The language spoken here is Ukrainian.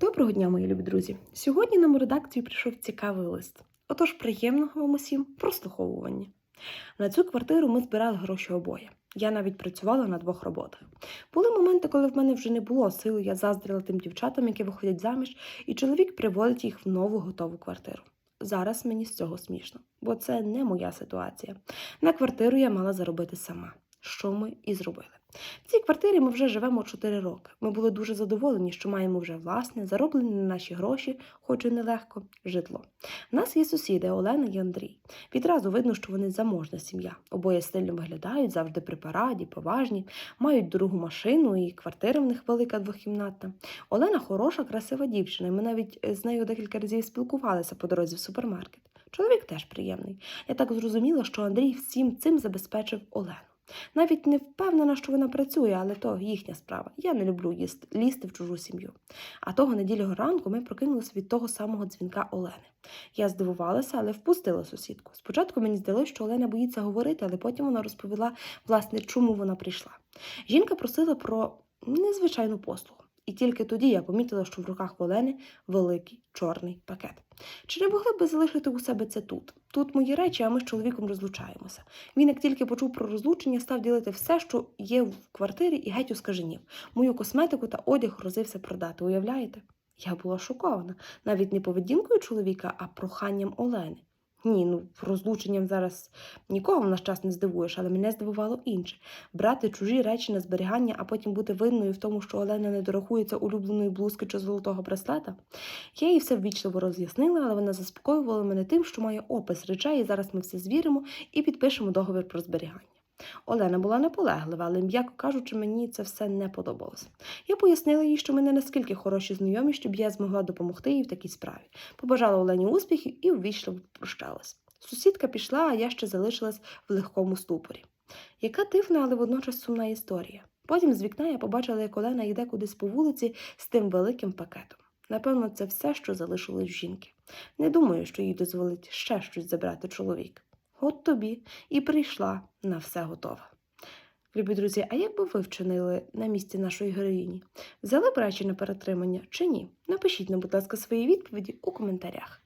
Доброго дня, мої любі друзі! Сьогодні нам у редакцію прийшов цікавий лист. Отож, приємного вам усім прослуховування. На цю квартиру ми збирали гроші обоє. Я навіть працювала на двох роботах. Були моменти, коли в мене вже не було сили, я заздрила тим дівчатам, які виходять заміж, і чоловік приводить їх в нову готову квартиру. Зараз мені з цього смішно, бо це не моя ситуація. На квартиру я мала заробити сама, що ми і зробили. В цій квартирі ми вже живемо 4 роки. Ми були дуже задоволені, що маємо вже власне, зароблені на наші гроші, хоч і нелегко, житло. У нас є сусіди Олена і Андрій. Відразу видно, що вони заможна сім'я. Обоє стильно виглядають, завжди при параді, поважні, мають дорогу машину і квартира в них велика двохкімнатна. Олена хороша, красива дівчина. Ми навіть е, з нею декілька разів спілкувалися по дорозі в супермаркет. Чоловік теж приємний. Я так зрозуміла, що Андрій всім цим забезпечив Олену. Навіть не впевнена, що вона працює, але то їхня справа. Я не люблю їсти, лізти в чужу сім'ю. А того неділього ранку ми прокинулися від того самого дзвінка Олени. Я здивувалася, але впустила сусідку. Спочатку мені здалося, що Олена боїться говорити, але потім вона розповіла, власне, чому вона прийшла. Жінка просила про незвичайну послугу. І тільки тоді я помітила, що в руках Олени великий чорний пакет. Чи не могли б залишити у себе це тут? Тут мої речі, а ми з чоловіком розлучаємося. Він, як тільки почув про розлучення, став ділити все, що є в квартирі, і геть оскаженів. Мою косметику та одяг грозився продати. Уявляєте? Я була шокована навіть не поведінкою чоловіка, а проханням Олени. Ні, ну розлученням зараз нікого в наш час не здивуєш, але мене здивувало інше брати чужі речі на зберігання, а потім бути винною в тому, що Олена не дорахується улюбленої блузки чи золотого браслета. Я їй все ввічливо роз'яснила, але вона заспокоювала мене тим, що має опис речей, і зараз ми все звіримо і підпишемо договір про зберігання. Олена була наполеглива, але, м'яко кажучи, мені це все не подобалося. Я пояснила їй, що ми не наскільки хороші знайомі, щоб я змогла допомогти їй в такій справі. Побажала Олені успіхів і ввічливо попрощалась. Сусідка пішла, а я ще залишилась в легкому ступорі. Яка дивна, але водночас сумна історія. Потім з вікна я побачила, як Олена йде кудись по вулиці з тим великим пакетом. Напевно, це все, що залишилось жінки. Не думаю, що їй дозволить ще щось забрати чоловік. От тобі і прийшла на все готова. Любі друзі, а як би ви вчинили на місці нашої героїні? Взяли б речі на перетримання чи ні? Напишіть нам, будь ласка, свої відповіді у коментарях.